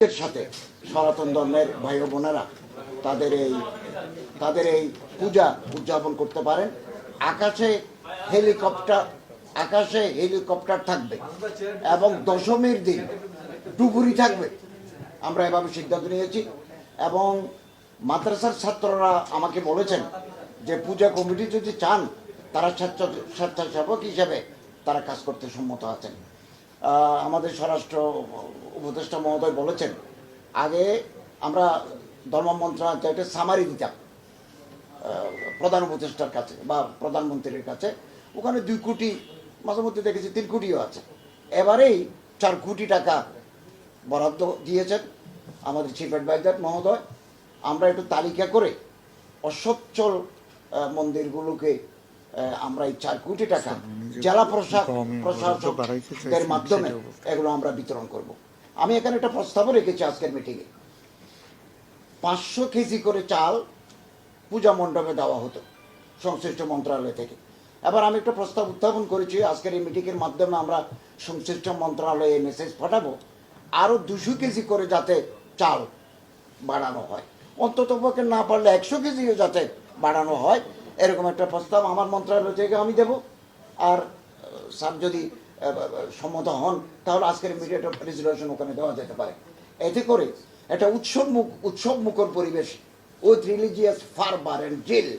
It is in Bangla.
এর সাথে সনাতন ধর্মের ভাই বোনেরা তাদের এই তাদের এই পূজা উদযাপন করতে পারেন। আকাশে হেলিকপ্টার আকাশে হেলিকপ্টার থাকবে এবং দশমীর দিন ডুবুরি থাকবে। আমরা এভাবে সিদ্ধান্ত নিয়েছি এবং মাদ্রাসার ছাত্ররা আমাকে বলেছেন যে পূজা কমিটি যদি চান, তারা স্বেচ্ছা স্বেচ্ছাসেবক হিসেবে তারা কাজ করতে সম্মত আছেন। আমাদের স্বরাষ্ট্র উপদেষ্টা মহোদয় বলেছেন, আগে আমরা ধর্ম মন্ত্রণালয়কে সামারি দিতাম প্রধান উপদেষ্টার কাছে বা প্রধানমন্ত্রীর কাছে। ওখানে দুই কোটি, মাঝে মধ্যে দেখেছি তিন কোটিও আছে। এবারেই চার কোটি টাকা বরাদ্দ দিয়েছেন আমাদের চিফ অ্যাডভাইজার মহোদয়। আমরা একটু তালিকা করে অসচ্ছল মন্দিরগুলোকে আমরা এই চার কোটি টাকা জেলা প্রশাসক প্রশাসকদের মাধ্যমে এগুলো আমরা বিতরণ করব। আমি এখানে একটা প্রস্তাবও রেখেছি আজকের মিটিংয়ে পাঁচশো কেজি করে চাল পূজা মণ্ডপে দেওয়া হতো সংশ্লিষ্ট মন্ত্রণালয় থেকে। এবার আমি একটা প্রস্তাব উত্থাপন করেছি আজকের এই মিটিংয়ের মাধ্যমে আমরা সংশ্লিষ্ট মন্ত্রণালয়ে মেসেজ পাঠাবো আরও দুশো কেজি করে যাতে চাল বাড়ানো হয়। অন্তত পক্ষে না পারলে একশো কেজিও যাতে বাড়ানো হয় এরকম একটা প্রস্তাব আমার মন্ত্রণালয় থেকে আমি দেব। আর স্যার যদি সম্মত হন, তাহলে আজকের মিডিয়াট রেজুলেশন ওখানে দেওয়া যেতে পারে। এতে করে একটা উৎসব মুখ উৎসব মুখর পরিবেশ with religious fervour and drill